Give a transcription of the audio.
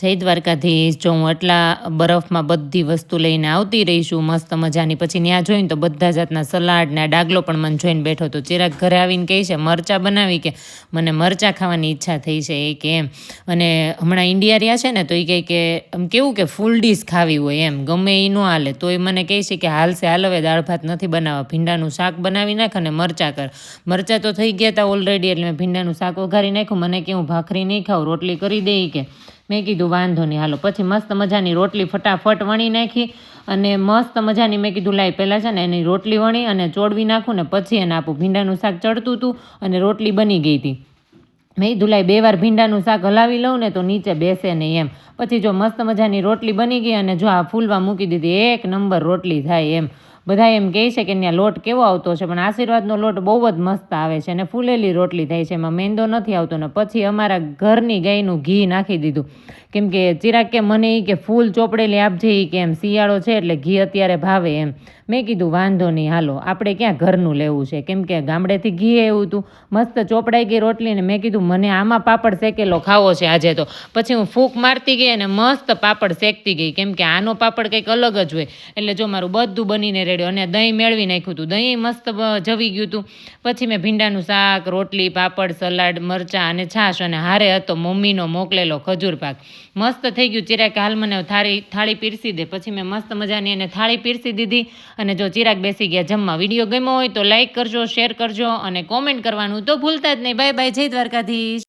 જય દ્વારકાધીશ. જો હું આટલા બરફમાં બધી વસ્તુ લઈને આવતી રહીશું મસ્ત મજાની. પછી ત્યાં જોઈને તો બધા જાતના સલાડ ને ડાગલો પણ મને જોઈને બેઠો હતો. ચિરાગ ઘરે આવીને કહે છે, મરચાં બનાવી કે? મને મરચાં ખાવાની ઈચ્છા થઈ છે એ કે એમ. અને હમણાં ઇન્ડિયા રહ્યા છે ને, તો એ કહે કે આમ કેવું કે ફૂલ ડીશ ખાવી હોય એમ, ગમે એ ન હાલે. તો એ મને કહે છે કે હાલશે હાલ હવે દાળ ભાત નથી બનાવવા. ભીંડાનું શાક બનાવી નાખ અને મરચાં કર. મરચાં તો થઈ ગયા હતા ઓલરેડી એટલે મેં ભીંડાનું શાક વઘારી નાખ્યું. મને કે હું ભાખરી નહીં ખાઉં, રોટલી કરી દઈ કે. મેં કીધું, વાંધો નહીં, હાલો, પછી મસ્ત મજાની રોટલી ફટાફટ વણી નાખી અને મસ્ત મજાની મેં કીધું, લાઈ, પહેલાં છે ને એની રોટલી વણી અને ચોડવી નાખું ને પછી એને આપું ભીંડાનું શાક ચડતું હતું અને રોટલી બની ગઈ હતી. મેં કીધું, લાઈ, બે વાર ભીંડાનું શાક હલાવી લઉં ને તો નીચે બેસે નહીં એમ. પછી જો મસ્ત મજાની રોટલી બની ગઈ અને જો આ ફૂલવા મૂકી દીધી, એક નંબર રોટલી થાય એમ. બધા એમ કહે છે કે ત્યાં લોટ કેવો આવતો છે, પણ આશીર્વાદનો લોટ બહુ જ મસ્ત આવે છે અને ફૂલેલી રોટલી થાય છે. એમાં મેંદો નથી આવતો ને પછી અમારા ઘરની ગાયનું ઘી નાખી દીધું. કેમ કે ચિરાગ કે મને એ કે ફૂલ ચોપડેલી આપજે એ કે એમ શિયાળો છે એટલે ઘી અત્યારે ભાવે એમ. મેં કીધું વાંધો નહીં, હાલો, આપણે ક્યાં ઘરનું લેવું છે? કેમ કે ગામડેથી ઘી એવું હતું મસ્ત ચોપડાઈ ગઈ રોટલી ને મેં કીધું મને આમાં પાપડ શેકેલો ખાવો છે આજે તો. પછી હું ફૂંક મારતી ગઈ અને મસ્ત પાપડ શેકતી ગઈ. કેમ કે આનો પાપડ કંઈક અલગ જ હોય. એટલે જો મારું બધું બનીને રેડ્યું અને દહીં મેળવી નાખ્યું હતું. દહીં મસ્ત જવી ગયું હતું. પછી મેં ભીંડાનું શાક, રોટલી, પાપડ, સલાડ, મરચાં અને છાશ અને હારે હતો મમ્મીનો મોકલેલો ખજૂર પાક. મસ્ત થઈ ગયું ચિરાગ હાલ મને થાળી થાળી પીરસી દે. પછી મેં મસ્ત મજાની એને થાળી પીરસી દીધી અને જો ચિરાગ બેસી ગયા જમવા. વીડિયો ગમ્યો હોય તો લાઇક કરજો, શેર કરજો અને કોમેન્ટ કરવાનું તો ભૂલતા જ નહીં. Bye bye. જય દ્વારકાધીશ.